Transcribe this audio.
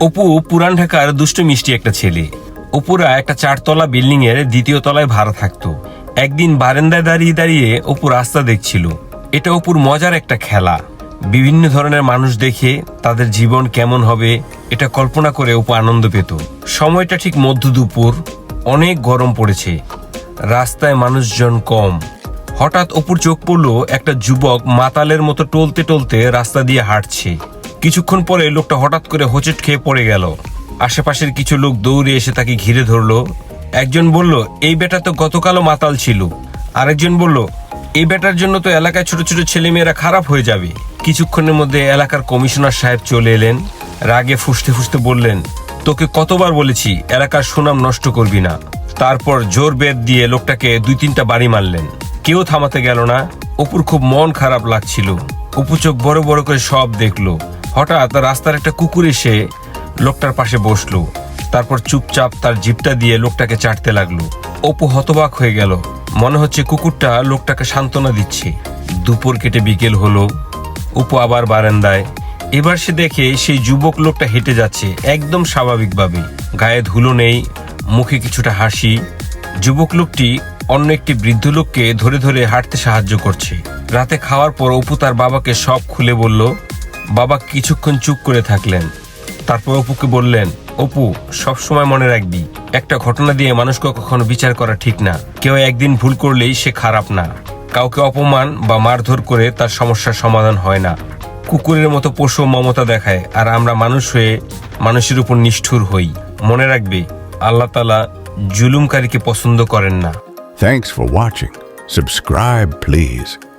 অপু পুরান ঢাকার দুষ্ট মিষ্টি একটা ছেলে। অপুরা একটা চারতলা বিল্ডিং এর দ্বিতীয় তলায় ভাড়া থাকতো। একদিন বারান্দায় দাঁড়িয়ে দাঁড়িয়ে অপু রাস্তা দেখছিল। এটা অপুর মজার একটা খেলা। বিভিন্ন ধরনের মানুষ দেখে তাদের জীবন কেমন হবে এটা কল্পনা করে অপু আনন্দ পেত। সময়টা ঠিক মধ্য দুপুর, অনেক গরম পড়েছে। রাস্তায় মানুষজন কম। হঠাৎ অপুর চোখ পড়ল একটা যুবক মাতালের মতো টলতে টলতে রাস্তা দিয়ে হাঁটছে। কিছুক্ষণ পরে লোকটা হঠাৎ করে হোঁচট খেয়ে পড়ে গেল। আশেপাশের কিছু লোক দৌড়ে এসে তাকে ঘিরে ধরলো। একজন বলল, এই বেটা তো গতকালও মাতাল ছিল। আরেকজন বলল, এই বেটার জন্য তো এলাকায় ছোট ছোট ছেলেমেয়েরা খারাপ হয়ে যাবে। কিছুক্ষণের মধ্যে এলাকার কমিশনার সাহেব চলে এলেন। রাগে ফুসতে ফুসতে বললেন, তোকে কতবার বলেছি, এলাকার সুনাম নষ্ট করবি না। তারপর জোর বেদ দিয়ে লোকটাকে দুই তিনটা বাড়ি মারলেন। কেউ থামাতে গেল না। অপুর খুব মন খারাপ লাগছিল। অপু চোখ বড় বড় করে সব দেখল। হঠাৎ রাস্তার একটা কুকুর এসে লোকটার পাশে বসল। তারপর চুপচাপ তার জিপটা দিয়ে লোকটাকে চাটতে লাগল। অপু হতবাক হয়ে গেল। মনে হচ্ছে কুকুরটা লোকটাকে সান্ত্বনা দিচ্ছে। দুপুর কেটে বিকেল হলো। অপু আবার বারান্দায়। এবার সে দেখে সেই যুবক লোকটা হেঁটে যাচ্ছে একদম স্বাভাবিকভাবে গায়ে ধুলো নেই, মুখে কিছুটা হাসি। যুবক লোকটি অন্য একটি বৃদ্ধ লোককে ধরে ধরে হাঁটতে সাহায্য করছে। রাতে খাওয়ার পর অপু তার বাবাকে সব খুলে বলল বাবা কিছুক্ষণ চুপ করে থাকলেন। তারপর অপুকে বললেন অপু সবসময় মনে রাখবি একটা ঘটনা দিয়ে মানুষকে কখনো বিচার করা ঠিক না। কেউ একদিন ভুল করলেই সে খারাপ না। কাউকে অপমান বা মারধর করে তার সমস্যার সমাধান হয় না। কুকুরের মতো পশু মমতা দেখায় আর আমরা মানুষ হয়ে মানুষের উপর নিষ্ঠুর হই। মনে রাখবে আল্লাহ তালা জুলুমকারীকে পছন্দ করেন না। Thanks for watching. Subscribe, please.